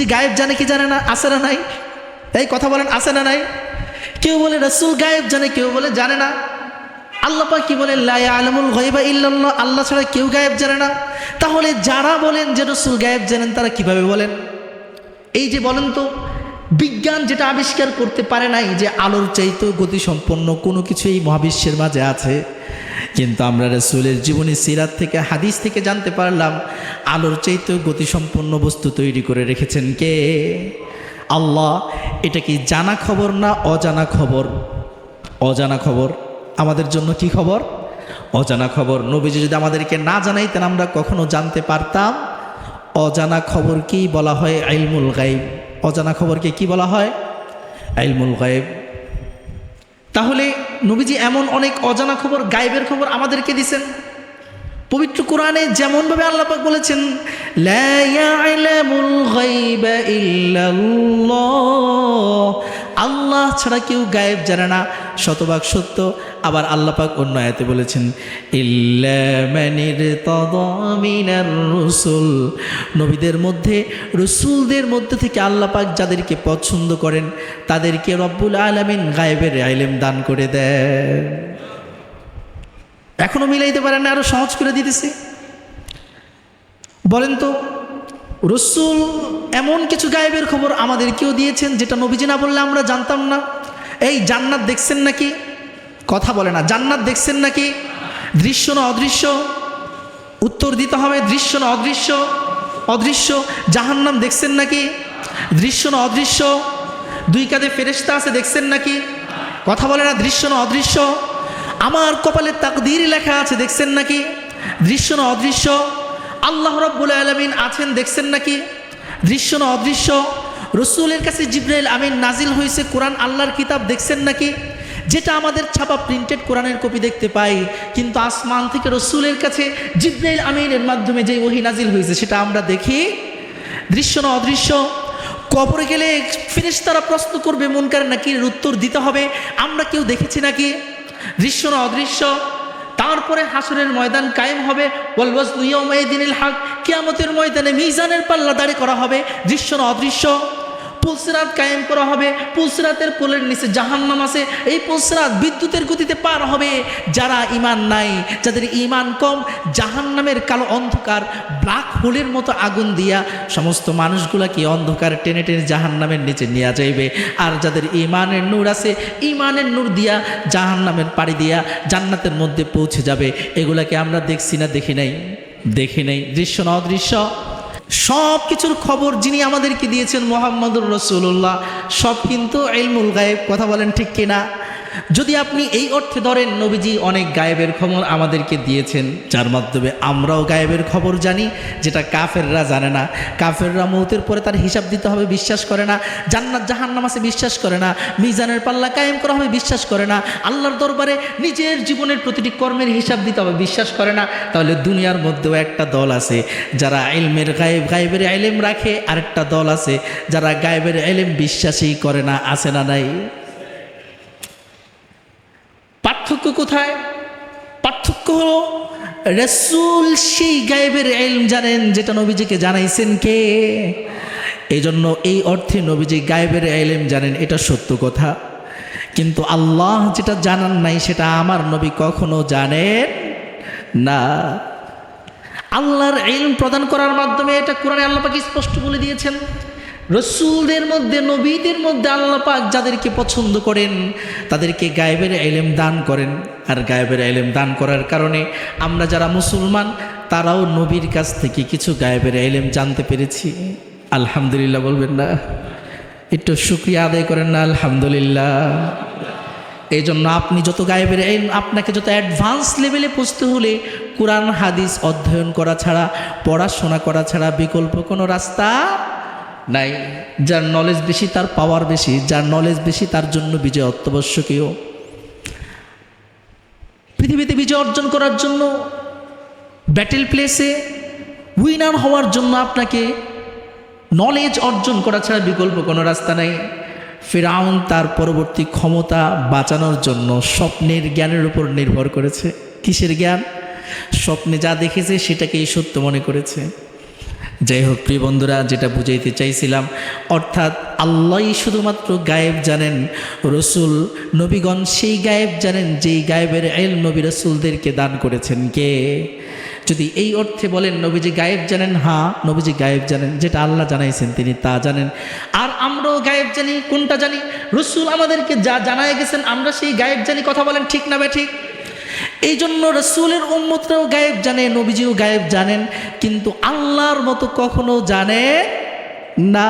নবীজি গায়েব জানে কি জানে না আসে না নাই? এই কথা বলেন আসে না নাই? কেউ বলে রসুল গায়েব জানে, কেউ বলে জানে না। আল্লাহ পাক কি বলেন, লা আলমুল গায়বা ইল্লাল্লাহ আল্লাহ ছাড়া কেউ গায়েব জানে না। তাহলে যারা বলেন যে রসুল গায়েব জানেন, তারা কীভাবে বলেন? এই যে বলেন তো, বিজ্ঞান যেটা আবিষ্কার করতে পারে নাই যে আলোর চাইতেও গতিসম্পন্ন কোনো কিছু এই মহাবিশ্বের মাঝে আছে কিন্তু আমরা রসুলের জীবনী সিরাত থেকে, হাদিস থেকে জানতে পারলাম, আলোর চাইতেও গতিসম্পন্ন বস্তু তৈরি করে রেখেছেন কে? আল্লাহ। এটা কি জানা খবর না অজানা খবর? অজানা খবর আমাদের জন্য কি খবর? অজানা খবর। নবীজি যদি আমাদেরকে না জানাইতেন, আমরা কখনো জানতে পারতাম। অজানা খবরকেই বলা হয়? আইলমুল গাইব অজানা খবরকে কি বলা হয়? আইলমুল গাইব তাহলে নবীজি এমন অনেক অজানা খবর, গায়েবের খবর আমাদেরকে দিছেন। পবিত্র কোরআনে যেমনভাবে আল্লাপাক বলেছেন ইল্লাল্লাহ। আল্লাহ ছাড়া কেউ গায়েব জানে না, শতভাগ সত্য। আবার আল্লাপাক অন্য আয়াতে বলেছেন ইল্লামানির তদমিনার রসুল। নবীদের মধ্যে, রসুলদের মধ্যে থেকে আল্লাপাক যাদেরকে পছন্দ করেন, তাদেরকে রব্বুল আলমিন গায়েবের আইলেম দান করে দেন। এখনও মিলাইতে পারেন না, আরও সহজ করে দিতেছি। বলেন তো, রসুল এমন কিছু গায়েবের খবর আমাদেরকেও দিয়েছেন, যেটা নবীজি না বললে আমরা জানতাম না। এই জান্নাত দেখছেন নাকি? কথা বলে না, জান্নাত দেখছেন নাকি? দৃশ্য না অদৃশ্য? উত্তর দিতে হবে, দৃশ্য না অদৃশ্য? অদৃশ্য? জাহান্নাম দেখছেন নাকি? দৃশ্য না অদৃশ্য? দুই কাঁধে ফেরেস্তা আছে, দেখছেন নাকি? কথা বলে না, দৃশ্য না অদৃশ্য? আমার কপালে তাকদির লেখা আছে, দেখছেন নাকি? দৃশ্য না অদৃশ্য? আল্লাহ রব্বুল আলমিন আছেন, দেখছেন নাকি? দৃশ্য না অদৃশ্য? রসুলের কাছে জিব্রাইল আমিন নাজিল হয়েছে কোরআন আল্লাহর কিতাব দেখছেন নাকি? যেটা আমাদের ছাপা প্রিন্টেড কোরআনের কপি দেখতে পাই। কিন্তু আসমান থেকে রসুলের কাছে জিব্রাইল আমিনের মাধ্যমে যে ওহি নাজিল হয়েছে, সেটা আমরা দেখি। দৃশ্য না অদৃশ্য? কবরে গেলে ফিরেশতারা প্রশ্ন করবে, মুনকার নাকি উত্তর দিতে হবে। আমরা কেউ দেখেছি নাকি? দৃশ্য না অদৃশ্য? তারপরে হাসরের ময়দান কায়েম হবে। দিনিল হাক, কিয়ামতের ময়দানে মিজানের পাল্লা দাঁড়ি করা হবে। দৃশ্য না অদৃশ্য? পুলসিরাত কায়েম করা হবে, পুলসিরাতের পোলের নিচে জাহান্নাম আছে, এই পুলসিরাত বিদ্যুতের গতিতে পার হবে। যারা ইমান নাই, যাদের ইমান কম, জাহান্নামের কালো অন্ধকার, ব্ল্যাক হোলের মতো আগুন দিয়া সমস্ত মানুষগুলাকে অন্ধকার টেনে টেনে জাহান্নামের নিচে নিয়ে যাইবে। আর যাদের ইমানের নূর আছে ইমানের নূর দিয়া জাহান্নামের পাড়ি দিয়া জান্নাতের মধ্যে পৌঁছে যাবে। এগুলাকে আমরা দেখছি না, দেখি নাই? দেখি নাই। দৃশ্য না অদৃশ্য? সব কিছুর খবর যিনি আমাদেরকে দিয়েছেন মোহাম্মদুর রসুল্লাহ সব কিন্তু এলমুল গায়েব, কথা বলেন ঠিক কিনা? যদি আপনি এই অর্থে ধরেন, নবীজি অনেক গায়েবের খবর আমাদেরকে দিয়েছেন, যার মাধ্যমে আমরাও গায়েবের খবর জানি, যেটা কাফেররা জানে না। কাফেররা মৌতের পরে তার হিসাব দিতে হবে, বিশ্বাস করে না। জান্নাত জাহান্নাম আছে, বিশ্বাস করে না। মিজানের পাল্লা কায়েম করা হবে, বিশ্বাস করে না। আল্লাহর দরবারে নিজের জীবনের প্রতিটি কর্মের হিসাব দিতে হবে, বিশ্বাস করে না। তাহলে দুনিয়ার মধ্যেও একটা দল আছে, যারা এলমের গায়েব, গায়েবের এলেম রাখে, আরেকটা দল আছে, যারা গায়েবের এলেম বিশ্বাসই করে না, আছে না নাই পার্থক্য কোথায়? পার্থক্য হলো রসুল সেই গায়েবের এলম জানেন যেটা নবীজিকে জানাইছেন কে? এই জন্য এই অর্থে নবীজি গায়েবের এলেম জানেন, এটা সত্য কথা। কিন্তু আল্লাহ যেটা জানান নাই সেটা আমার নবী কখনো জানেন না। আল্লাহর এলম প্রদান করার মাধ্যমে এটা কোরআনে আল্লাহ স্পষ্ট বলে দিয়েছেন। রসুলদের মধ্যে, নবীদের মধ্যে আল্লাহ পাক যাদেরকে পছন্দ করেন, তাদেরকে গায়েবের এলেম দান করেন। আর গায়েবের এলেম দান করার কারণে আমরা যারা মুসলমান, তারাও নবীর কাছ থেকে কিছু গায়েবের এলেম জানতে পেরেছি। আলহামদুলিল্লাহ বলবেন না? একটু শুক্রিয়া আদায় করেন না? আলহামদুলিল্লাহ। এই জন্য আপনি যত গায়েবের আপনাকে যত অ্যাডভান্স লেভেলে পৌঁছতে হলে কোরআন, হাদিস অধ্যয়ন করা ছাড়া, পড়াশোনা করা ছাড়া বিকল্প কোনো রাস্তা নাই, যার নলেজ বেশি, তার পাওয়ার বেশি, যার নলেজ বেশি, তার জন্য বিজয় অত্যাবশ্যকীয়। পৃথিবীতে বিজয় অর্জন করার জন্য ব্যাটেল প্লেসে উইনার হওয়ার জন্য আপনাকে নলেজ অর্জন করা ছাড়া বিকল্প কোনো রাস্তা নাই। ফেরাউন তার পরবর্তী ক্ষমতা বাঁচানোর জন্য স্বপ্নের জ্ঞানের উপর নির্ভর করেছে। কিসের জ্ঞান? স্বপ্নে যা দেখেছে, সেটাকেই সত্য মনে করেছে। যাই হোক প্রিয় বন্ধুরা, যেটা বুঝাইতে চাইছিলাম, অর্থাৎ আল্লাহই শুধুমাত্র গায়েব জানেন রসুল, নবীগণ সেই গায়েব জানেন যেই গায়েবের এল নবী রসুলদেরকে দান করেছেন কে? যদি এই অর্থে বলেন, নবীজি গায়েব জানেন হ্যাঁ নবীজি গায়েব জানেন, যেটা আল্লাহ জানাইছেন তিনি তা জানেন। আর আমরাও গায়েব জানি, কোনটা জানি? রসুল আমাদেরকে যা জানায় গেছেন, আমরা সেই গায়েব জানি, কথা বলেন ঠিক না বে ঠিক? এই জন্য রসুলের উম্মতরাও গায়েব জানে, নবীজিও গায়েব জানেন, কিন্তু আল্লাহর মতো কখনো জানে না।